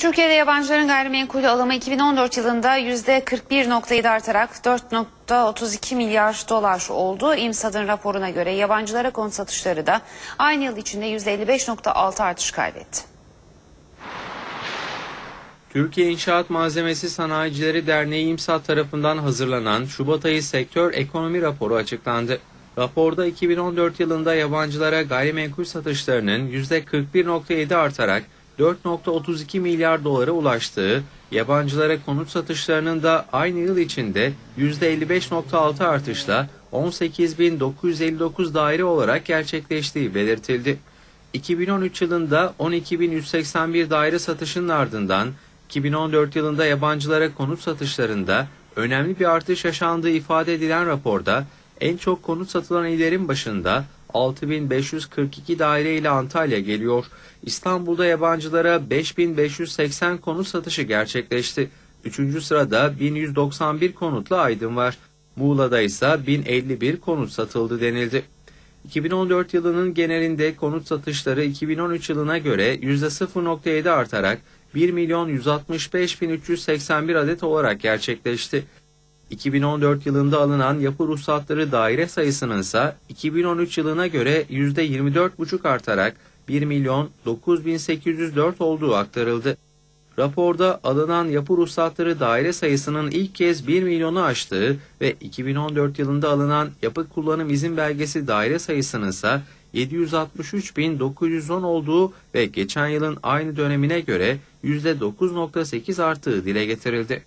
Türkiye'de yabancıların gayrimenkul alımı 2014 yılında %41.7 artarak 4.32 milyar dolar oldu. İMSAD'ın raporuna göre yabancılara konut satışları da aynı yıl içinde %55.6 artış kaydetti. Türkiye İnşaat Malzemesi Sanayicileri Derneği İMSAT tarafından hazırlanan Şubat ayı sektör ekonomi raporu açıklandı. Raporda 2014 yılında yabancılara gayrimenkul satışlarının %41.7 artarak 4.32 milyar dolara ulaştığı, yabancılara konut satışlarının da aynı yıl içinde %55.6 artışla 18.959 daire olarak gerçekleştiği belirtildi. 2013 yılında 12.181 daire satışının ardından 2014 yılında yabancılara konut satışlarında önemli bir artış yaşandığı ifade edilen raporda en çok konut satılan illerin başında 6542 daire ile Antalya geliyor. İstanbul'da yabancılara 5580 konut satışı gerçekleşti. Üçüncü sırada 1191 konutla Aydın var. Muğla'da ise 1051 konut satıldı denildi. 2014 yılının genelinde konut satışları 2013 yılına göre %0.7 artarak 1 milyon 165 bin 381 adet olarak gerçekleşti. 2014 yılında alınan yapı ruhsatları daire sayısının ise 2013 yılına göre %24,5 artarak 1 milyon 9804 olduğu aktarıldı. Raporda alınan yapı ruhsatları daire sayısının ilk kez 1 milyonu aştığı ve 2014 yılında alınan yapı kullanım izin belgesi daire sayısının ise 763.910 olduğu ve geçen yılın aynı dönemine göre %9.8 arttığı dile getirildi.